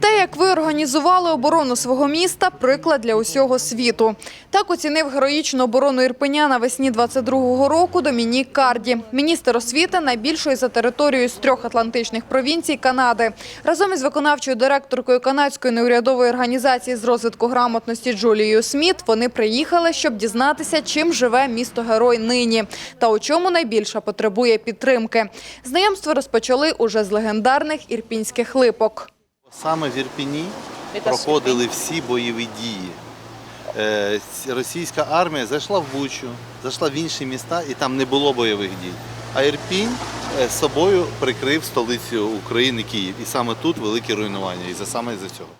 Те, як ви організували оборону свого міста, приклад для усього світу. Так оцінив героїчну оборону Ірпеня навесні 22-го року Домінік Карді, міністр освіти найбільшої за територією з трьох атлантичних провінцій Канади. Разом із виконавчою директоркою канадської неурядової організації з розвитку грамотності Джулією Сміт вони приїхали, щоб дізнатися, чим живе місто Герой нині та у чому найбільше потребує підтримки. Знайомство розпочали уже з легендарних ірпінських липок. Саме в Ірпіні проходили всі бойові дії. Е, Російська армія зайшла в Бучу, зайшла в інші міста і там не було бойових дій. А Ірпінь з собою прикрив столицю України Київ. І саме тут великі руйнування. І за саме за цього.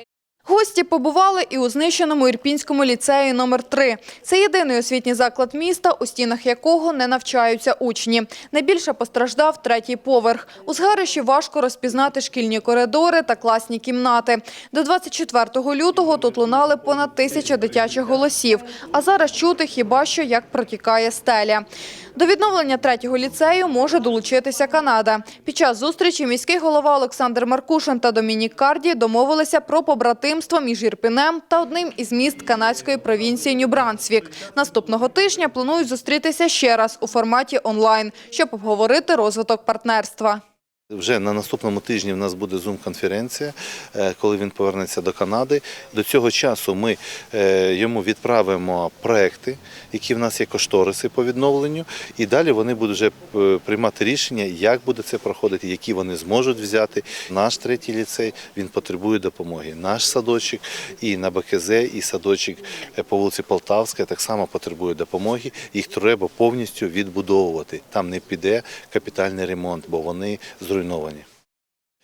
Гості побували і у знищеному Ірпінському ліцеї номер 3 Це єдиний освітній заклад міста, у стінах якого не навчаються учні. Найбільше постраждав третій поверх. У згарищі важко розпізнати шкільні коридори та класні кімнати. До 24 лютого тут лунали понад тисяча дитячих голосів. А зараз чути хіба що як протікає стеля. До відновлення третього ліцею може долучитися Канада. Під час зустрічі міський голова Олександр Маркушин та Домінік Карді домовилися про побратимство між Ірпінем та одним із міст канадської провінції Нью-Брансвік. Наступного тижня планують зустрітися ще раз у форматі онлайн, щоб обговорити розвиток партнерства. Вже на наступному тижні в нас буде зум-конференція, е, коли він повернеться до Канади. До цього часу ми е, йому відправимо проекти, які в нас є кошториси по відновленню, і далі вони будуть вже е, приймати рішення, як буде це проходити, які вони зможуть взяти. Наш третій ліцей він потребує допомоги. Наш садочок і на БКЗ, і садочок по вулиці Полтавська так само потребує допомоги. Їх треба повністю відбудовувати. Там не піде капітальний ремонт, бо вони зруйновані.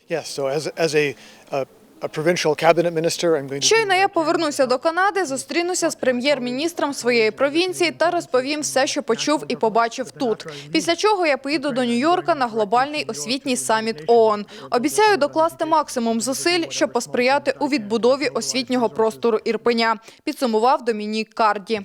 Yes, so as, as a, a, a provincial cabinet minister, I'm going to Щойно я повернуся до Канади, зустрінуся з прем'єр-міністром своєї провінції та розповім все, що почув і побачив тут. Після чого я поїду до Нью-Йорка на глобальний освітній саміт ООН. Обіцяю докласти максимум зусиль, щоб посприяти у відбудові освітнього простору Ірпеня. Підсумував Домінік Карді.